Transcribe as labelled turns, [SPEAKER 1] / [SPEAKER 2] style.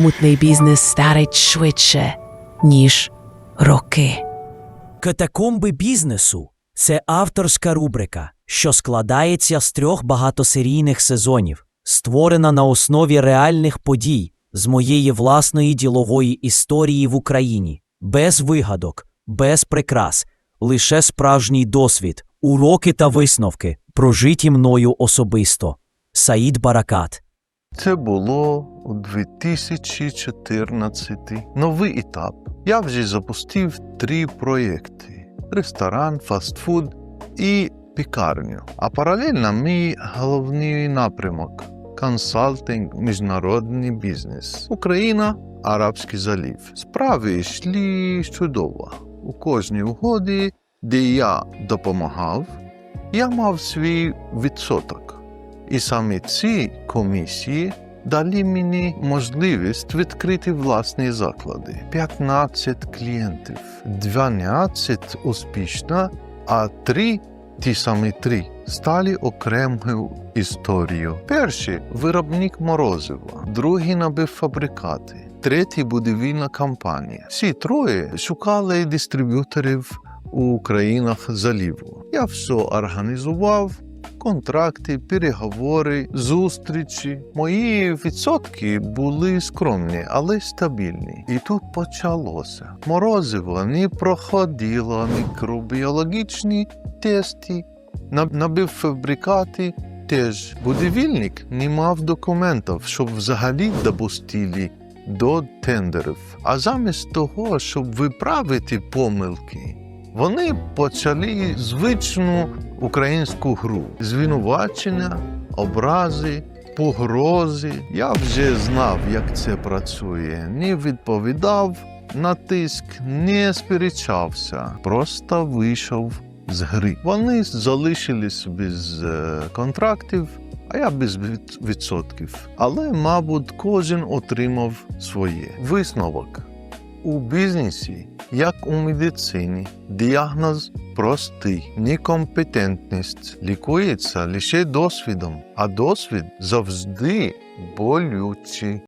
[SPEAKER 1] мутний бізнес старить швидше, ніж роки.
[SPEAKER 2] Катакомби бізнесу це авторська рубрика, що складається з трьох багатосерійних сезонів, створена на основі реальних подій з моєї власної ділової історії в Україні, без вигадок, без прикрас, лише справжній досвід, уроки та висновки, прожиті мною особисто. Саїд Баракат.
[SPEAKER 3] Це було у 2014 новий етап. Я вже запустив три проєкти: ресторан, фастфуд і пікарню. А паралельно мій головний напрямок консалтинг, міжнародний бізнес. Україна, Арабський залів. Справи йшли чудово. У кожній угоді, де я допомагав, я мав свій відсоток. І саме ці комісії дали мені можливість відкрити власні заклади. 15 клієнтів, 12 успішно, а 3, ті самі 3, стали окремою історією. Перший виробник морозива, другий набив фабрикати, третій будівельна компанія. Всі троє шукали дистриб'юторів у країнах заліву. Я все організував контракти, переговори, зустрічі. Мої відсотки були скромні, але стабільні. І тут почалося. Морозиво не проходило мікробіологічні тести, наб- набив фабрикати. Теж будівельник не мав документів, щоб взагалі допустили до тендерів. А замість того, щоб виправити помилки, вони почали звичну українську гру: звинувачення, образи, погрози. Я вже знав, як це працює. Не відповідав на тиск, не сперечався, просто вийшов з гри. Вони залишились без е, контрактів. А я без відсотків. Але, мабуть, кожен отримав своє. Висновок. У бізнесі, як у медицині, діагноз простий. Некомпетентність лікується лише досвідом, а досвід завжди болючий.